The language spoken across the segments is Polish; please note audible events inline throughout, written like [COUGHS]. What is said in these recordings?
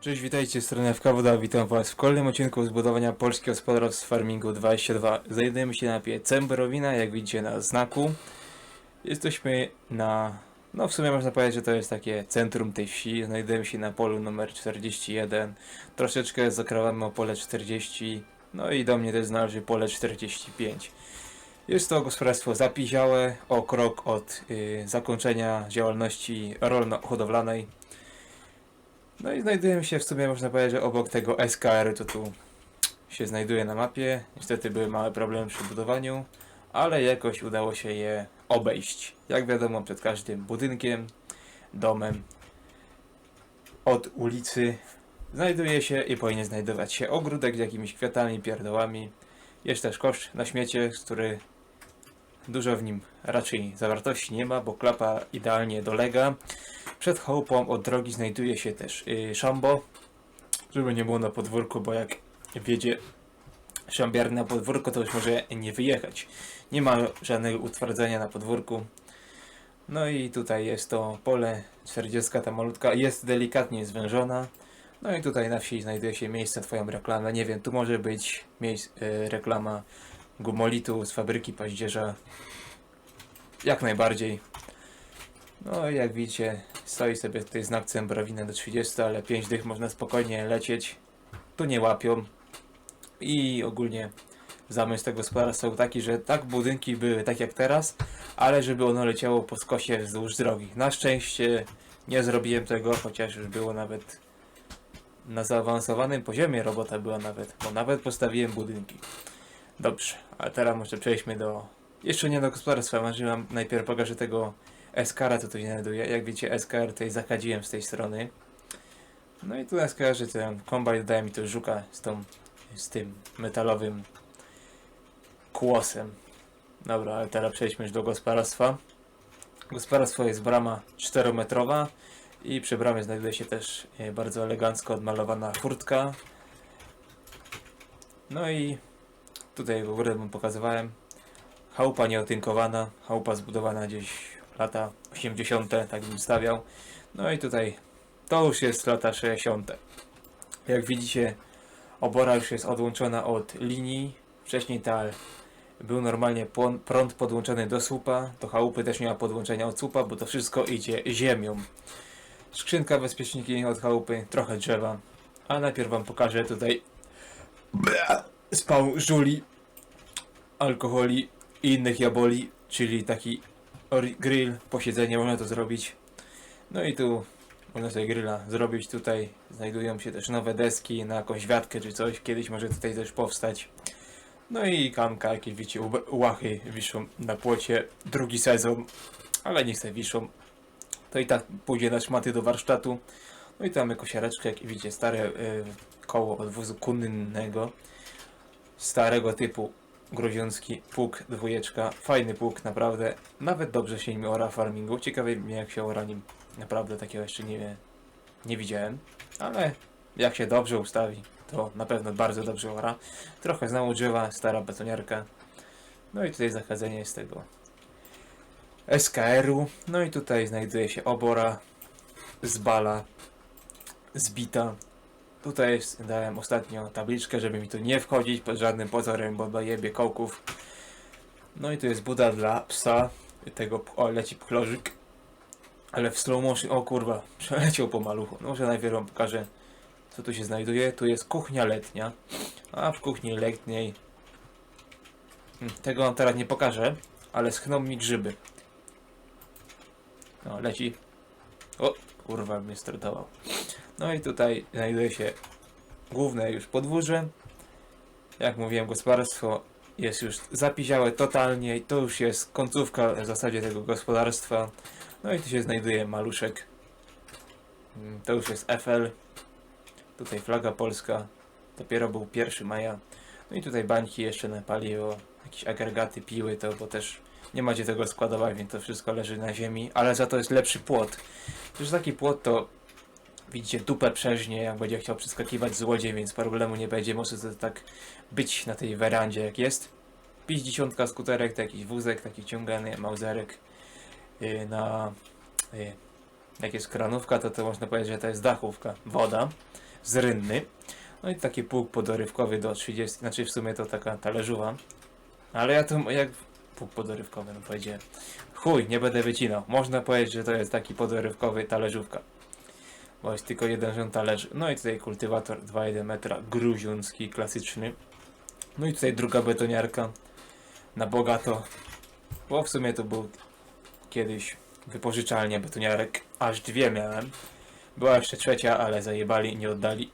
Cześć, witajcie, strona FK Woda, witam was w kolejnym odcinku zbudowania Polskiego Gospodarstw Farmingu 22. Znajdujemy się na mapie Cemberowina, jak widzicie na znaku. Jesteśmy na, no w sumie można powiedzieć, że to jest takie centrum tej wsi. Znajdujemy się na polu numer 41. Troszeczkę zakrawamy o pole 40, no i do mnie też należy pole 45. Jest to gospodarstwo zapiziałe, o krok od y, zakończenia działalności rolno-hodowlanej. No i znajdujemy się w sumie, można powiedzieć, że obok tego SKR, to tu się znajduje na mapie. Niestety były małe problemy przy budowaniu, ale jakoś udało się je obejść. Jak wiadomo, przed każdym budynkiem, domem od ulicy znajduje się i powinien znajdować się ogródek z jakimiś kwiatami, pierdołami. Jest też kosz na śmiecie, który dużo w nim raczej zawartości nie ma, bo klapa idealnie dolega. Przed chałupą od drogi znajduje się też y, szambo, żeby nie było na podwórku, bo jak wiedzie szambiar na podwórko, to już może nie wyjechać. Nie ma żadnego utwardzenia na podwórku. No i tutaj jest to pole 40, ta malutka, jest delikatnie zwężona. No i tutaj na wsi znajduje się miejsce na twoją reklamę. Nie wiem, tu może być miejsc, y, reklama gumolitu z fabryki paździerza. Jak najbardziej. No i jak widzicie, stoi sobie tutaj znak Cembrawina do 30, ale 5 dych można spokojnie lecieć. Tu nie łapią. I ogólnie zamysł tego gospodarstwa był taki, że tak budynki były tak jak teraz, ale żeby ono leciało po skosie wzdłuż drogi. Na szczęście nie zrobiłem tego, chociaż już było nawet na zaawansowanym poziomie robota była nawet, bo nawet postawiłem budynki. Dobrze, a teraz może przejdźmy do... Jeszcze nie do gospodarstwa, marzyłam najpierw pokażę tego SKR to tu znajduje. Jak widzicie, SKR tutaj zakadziłem z tej strony. No i tu na SKR ten kombajn daje mi tu żuka z, tą, z tym metalowym kłosem. Dobra, ale teraz przejdźmy już do gospodarstwa. Gospodarstwo jest brama 4-metrowa i przy bramie znajduje się też e, bardzo elegancko odmalowana furtka. No i tutaj w górę wam pokazywałem. Chałupa nieotynkowana, chałupa zbudowana gdzieś lata 80., tak bym stawiał. No i tutaj to już jest lata 60. Jak widzicie, obora już jest odłączona od linii. Wcześniej ta był normalnie prąd podłączony do słupa. Do chałupy też nie ma podłączenia od słupa, bo to wszystko idzie ziemią. Skrzynka, bezpieczniki od chałupy, trochę drzewa. A najpierw wam pokażę tutaj spał żuli, alkoholi i innych jaboli, czyli taki ori- grill, posiedzenie, można to zrobić. No i tu można sobie grilla zrobić. Tutaj znajdują się też nowe deski na jakąś wiatkę czy coś. Kiedyś może tutaj też powstać. No i kamka, jakieś wiecie, łachy wiszą na płocie. Drugi sezon, ale nie chcę wiszą. To i tak pójdzie na szmaty do warsztatu. No i tam mamy kosiareczkę, jak widzicie, stare y, koło od wozu kunnego. Starego typu gruziącki pług dwójeczka. Fajny pług, naprawdę. Nawet dobrze się nim ora farmingu. Ciekawe mnie jak się ora nim. Naprawdę takiego jeszcze nie, nie widziałem. Ale jak się dobrze ustawi, to na pewno bardzo dobrze ora. Trochę znowu drzewa, stara betoniarka. No i tutaj zachadzenie z tego SKR-u. No i tutaj znajduje się obora z bala zbita. Tutaj dałem ostatnio tabliczkę, żeby mi tu nie wchodzić pod żadnym pozorem, bo dojebie kołków. No i tu jest buda dla psa. Tego, o, leci pchlożyk. Ale w slow motion, o kurwa, [LAUGHS] przeleciał po maluchu. No może najpierw wam pokażę, co tu się znajduje. Tu jest kuchnia letnia. A w kuchni letniej... Hmm, Tego teraz nie pokażę, ale schną mi grzyby. No, leci. O, kurwa, mnie startował. No i tutaj znajduje się główne już podwórze. Jak mówiłem, gospodarstwo jest już zapiziałe totalnie i to już jest końcówka w zasadzie tego gospodarstwa. No i tu się znajduje maluszek. Mm, To już jest FL. Tutaj flaga polska. Dopiero był 1 maja. No i tutaj bańki jeszcze na paliwo. Jakieś agregaty, piły to, bo też nie macie tego składować, więc to wszystko leży na ziemi. Ale za to jest lepszy płot. Przecież taki płot to widzicie dupę przeżnie, jak będzie chciał przeskakiwać złodziej, więc problemu nie będzie. Może to tak być na tej werandzie, jak jest. Pić dziesiątka skuterek, to jakiś wózek taki ciągany, mauzerek yy, na... Yy, jak jest kranówka, to to można powiedzieć, że to jest dachówka. Woda. z No i taki pług podorywkowy do 30, znaczy w sumie to taka talerzowa. Ale ja to jak pług podorywkowy, no powiedziałem. Chuj, nie będę wycinał. Można powiedzieć, że to jest taki podorywkowy talerzówka. Bo jest tylko jeden rząd talerzy. No i tutaj kultywator 2,1 metra, gruziącki, klasyczny. No i tutaj druga betoniarka na bogato. Bo w sumie to był kiedyś wypożyczalnia betoniarek. Aż dwie miałem. Była jeszcze trzecia, ale zajebali nie oddali.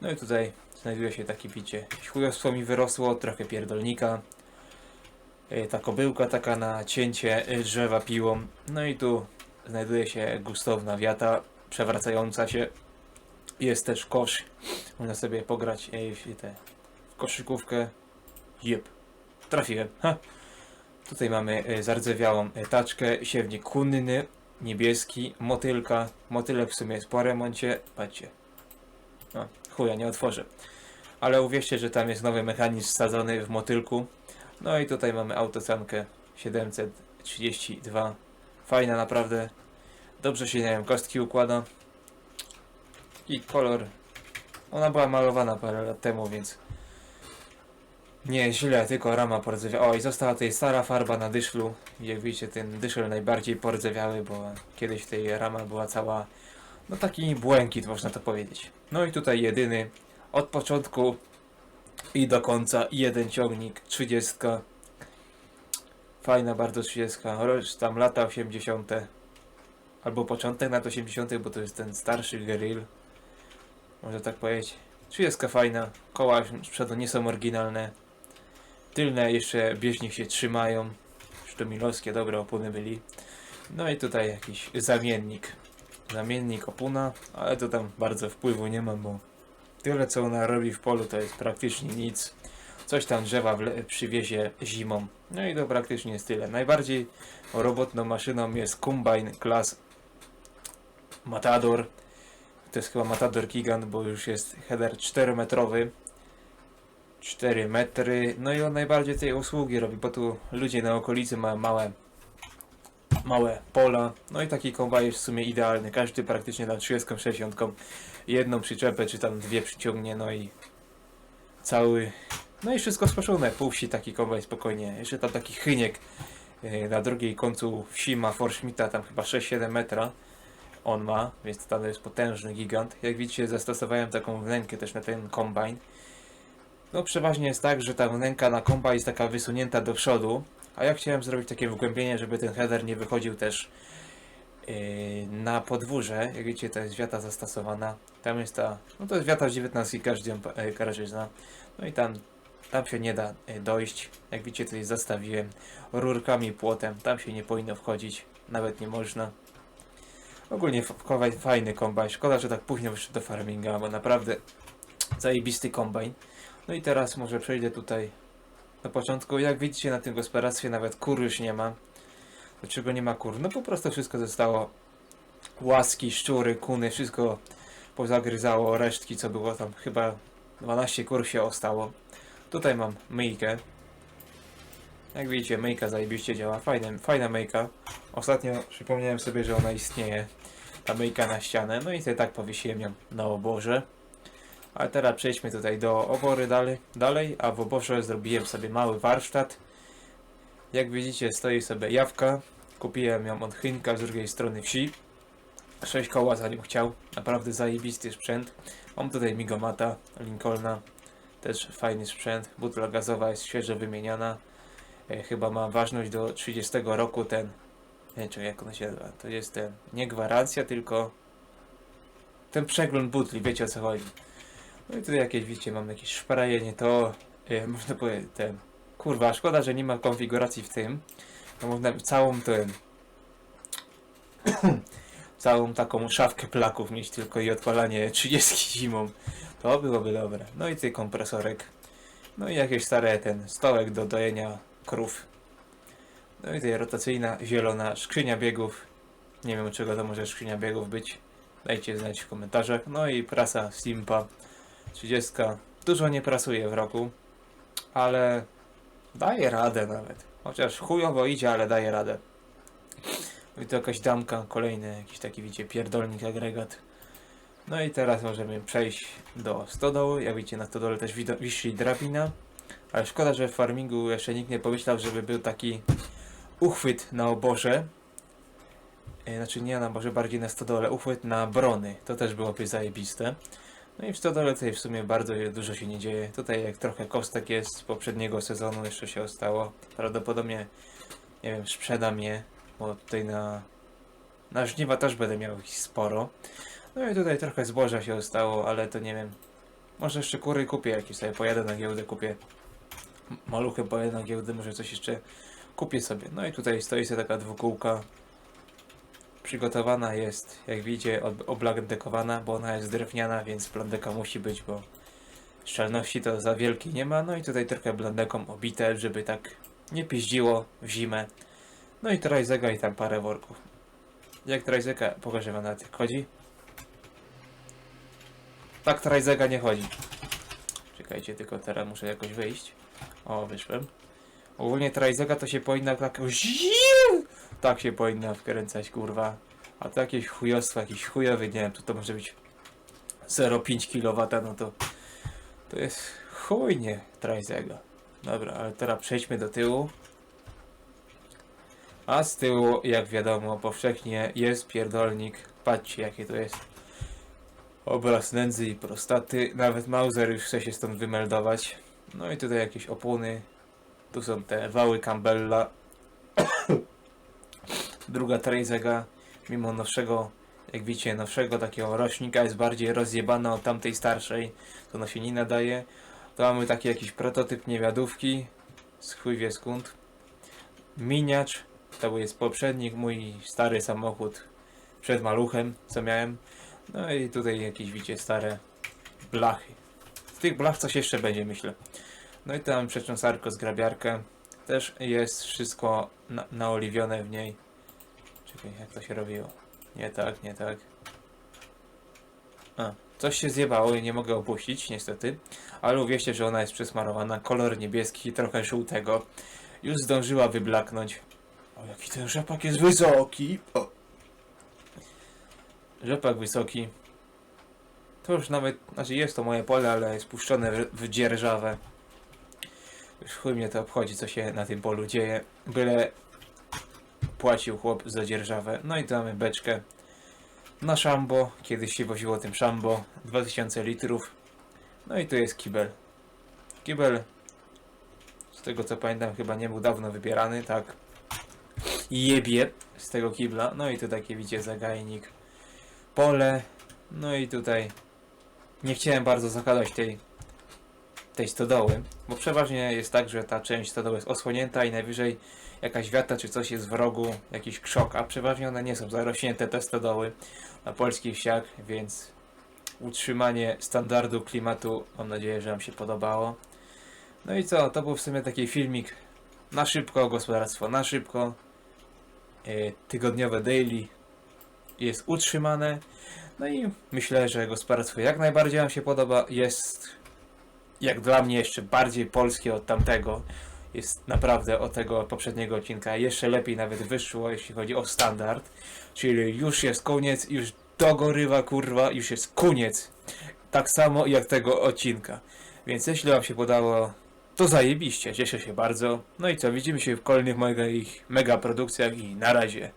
No i tutaj znajduje się takie picie. Chujostwo mi wyrosło, trochę pierdolnika. Y, Ta kobyłka taka na cięcie y, drzewa piłą. No i tu znajduje się gustowna wiata przewracająca się. Jest też kosz. Można sobie pograć y, w, te, koszykówkę. Jep. Trafiłem. Ha. Tutaj mamy y, zardzewiałą y, taczkę, siewnik kunny, niebieski, motylka. Motylek w sumie jest po remoncie. Patrzcie. No, chuja, nie otworzę. Ale uwierzcie, że tam jest nowy mechanizm wsadzony w motylku. No i tutaj mamy autosankę 732. Fajna naprawdę. Dobrze się, nie wiem, kostki układa. I kolor. Ona była malowana parę lat temu, więc nie źle, tylko rama pordzewiała. O, i została tutaj stara farba na dyszlu. Jak widzicie, ten dyszel najbardziej pordzewiały, bo kiedyś tej rama była cała, no taki błękit, można to powiedzieć. No i tutaj jedyny, od początku i do końca, jeden ciągnik, 30. Fajna bardzo 30. Rocz tam lata 80. Albo początek lat 80., bo to jest ten starszy grill. Można tak powiedzieć. 30 fajna, koła z przodu nie są oryginalne. Tylne jeszcze bieżnik się trzymają. Sztomilowskie dobre opony byli. No i tutaj jakiś zamiennik. Zamiennik opuna, ale to tam bardzo wpływu nie ma, bo tyle co ona robi w polu to jest praktycznie nic. Coś tam drzewa przywiezie zimą. No i to praktycznie jest tyle. Najbardziej robotną maszyną jest Combine Class Matador. To jest chyba Matador Gigant, bo już jest header 4-metrowy. 4 metry. No i on najbardziej tej usługi robi, bo tu ludzie na okolicy mają małe małe pola. No i taki kombajn jest w sumie idealny. Każdy praktycznie na 30, 60 jedną przyczepę, czy tam dwie przyciągnie, no i cały. No i wszystko skoszone. Pół wsi taki kombajn spokojnie. Jeszcze tam taki chyniek yy, na drugiej końcu wsi ma Forschmita, tam chyba 6-7 metra on ma, więc to jest potężny gigant. Jak widzicie, zastosowałem taką wnękę też na ten kombajn. No przeważnie jest tak, że ta wnęka na komba jest taka wysunięta do przodu, a ja chciałem zrobić takie wgłębienie, żeby ten header nie wychodził też yy, na podwórze. Jak widzicie, to jest wiata zastosowana. Tam jest ta, no to jest wiata z 19, każdy ją yy, każdy zna. No i tam, tam się nie da yy, dojść. Jak widzicie, tutaj zastawiłem rurkami, płotem. Tam się nie powinno wchodzić, nawet nie można. Ogólnie fajny kombajn. Szkoda, że tak późno wyszedł do farminga, bo naprawdę zajebisty kombajn. No i teraz może przejdę tutaj na początku. Jak widzicie na tym gospodarstwie nawet kur już nie ma. Dlaczego nie ma kur? No po prostu wszystko zostało łaski, szczury, kuny, wszystko pozagryzało, resztki co było tam. Chyba 12 kur się ostało. Tutaj mam myjkę. Jak widzicie, myjka zajebiście działa. Fajne, fajna myjka. Ostatnio przypomniałem sobie, że ona istnieje. Ta myjka na ścianę. No i sobie tak powiesiłem ją na oborze. Ale teraz przejdźmy tutaj do obory dalej, dalej, a w oborze zrobiłem sobie mały warsztat. Jak widzicie stoi sobie jawka. Kupiłem ją od Chynka z drugiej strony wsi. 6 koła za nią chciał. Naprawdę zajebisty sprzęt. Mam tutaj migomata Lincolna. Też fajny sprzęt. Butla gazowa jest świeżo wymieniana. E, chyba ma ważność do 30 roku ten. Nie wiem, jak ona się nazywa. To jest ten. Nie gwarancja, tylko ten przegląd butli. Wiecie o co chodzi. No i tutaj jakieś, widzicie, mam jakieś szpraje, nie to, e, można powiedzieć, ten, kurwa, szkoda, że nie ma konfiguracji w tym, no można całą ten, [COUGHS] całą taką szafkę plaków mieć tylko i odpalanie 30 zimą, to byłoby dobre. No i tutaj kompresorek, no i jakieś stare ten, stołek do dojenia krów, no i tutaj rotacyjna, zielona skrzynia biegów, nie wiem czego to może skrzynia biegów być, dajcie znać w komentarzach, no i prasa Simpa, 30. Dużo nie prasuje w roku, ale daje radę nawet. Chociaż chujowo idzie, ale daje radę. I to jakaś damka, kolejny jakiś taki, wiecie, pierdolnik agregat. No i teraz możemy przejść do stodoły. Jak widzicie na stodole też wisi drabina. Ale szkoda, że w farmingu jeszcze nikt nie pomyślał, żeby był taki uchwyt na oborze. E, Znaczy nie na oborze, bardziej na stodole. Uchwyt na brony. To też byłoby zajebiste. No i w stodole tutaj w sumie bardzo dużo się nie dzieje. Tutaj jak trochę kostek jest z poprzedniego sezonu jeszcze się ostało. Prawdopodobnie, nie wiem, sprzedam je, bo tutaj na, na żniwa też będę miał ich sporo. No i tutaj trochę zboża się ostało, ale to nie wiem. Może jeszcze kury kupię jakieś sobie, pojadę na giełdę, kupię maluchy, pojadę na giełdę, może coś jeszcze kupię sobie. No i tutaj stoi sobie taka dwukółka. Przygotowana jest, jak widzicie, ob- oblandekowana, bo ona jest drewniana, więc blandeka musi być, bo szczelności to za wielkiej nie ma. No i tutaj trochę blandeką obite, żeby tak nie piździło w zimę. No i trajzega i tam parę worków. Jak trajzega, pokażę wam na tych chodzi. Tak trajzega nie chodzi. Czekajcie, tylko teraz muszę jakoś wyjść. O, wyszłem. Ogólnie trajzega to się powinna tak... Tak się powinna wkręcać, kurwa. A to jakieś chujostwo, jakiś chujowy, nie wiem, to to może być 0,5 kW, no to... To jest chujnie trajzega. Dobra, ale teraz przejdźmy do tyłu. A z tyłu, jak wiadomo, powszechnie jest pierdolnik. Patrzcie, jakie to jest. Obraz nędzy i prostaty. Nawet Mauser już chce się stąd wymeldować. No i tutaj jakieś opony. Tu są te wały Campbella. [COUGHS] Druga Trejzega, mimo nowszego, jak widzicie, nowszego takiego rocznika jest bardziej rozjebana od tamtej starszej, to ona się nie nadaje. To mamy taki jakiś prototyp niewiadówki, z chuj wie skąd. Miniacz, to jest poprzednik, mój stary samochód przed maluchem, co miałem. No i tutaj jakieś, widzicie, stare blachy. Z tych blach coś jeszcze będzie, myślę. No i tam przecząsarko z grabiarkę. Też jest wszystko na naoliwione w niej. Czekaj, jak to się robiło? Nie tak, nie tak. A, coś się zjebało i nie mogę opuścić, niestety. Ale uwierzcie, że ona jest przesmarowana. Kolor niebieski, trochę żółtego. Już zdążyła wyblaknąć. O, jaki ten rzepak jest wysoki! O. Rzepak wysoki. To już nawet, znaczy jest to moje pole, ale jest puszczone w, dzierżawę. Już chuj mnie to obchodzi, co się na tym polu dzieje. Byle płacił chłop za dzierżawę. No i tu mamy beczkę na szambo. Kiedyś się woziło tym szambo. 2000 litrów. No i tu jest kibel. Kibel, z tego co pamiętam, chyba nie był dawno wybierany, tak. Jebie z tego kibla. No i tu takie widzicie zagajnik. Pole. No i tutaj nie chciałem bardzo zakładać tej tej stodoły, bo przeważnie jest tak, że ta część stodoły jest osłonięta i najwyżej jakaś wiata czy coś jest w rogu, jakiś krzok, a przeważnie one nie są zarośnięte te stodoły na polskich wsiach, więc utrzymanie standardu klimatu, mam nadzieję, że Wam się podobało. No i co, to był w sumie taki filmik na szybko, gospodarstwo na szybko, yy, tygodniowe daily jest utrzymane, no i myślę, że gospodarstwo jak najbardziej Wam się podoba, jest jak dla mnie jeszcze bardziej polskie od tamtego. Jest naprawdę od tego poprzedniego odcinka jeszcze lepiej nawet wyszło, jeśli chodzi o standard. Czyli już jest koniec, już dogorywa kurwa, już jest koniec. Tak samo jak tego odcinka. Więc jeśli Wam się podobało, to zajebiście, cieszę się bardzo. No i co, widzimy się w kolejnych moich mega produkcjach i na razie.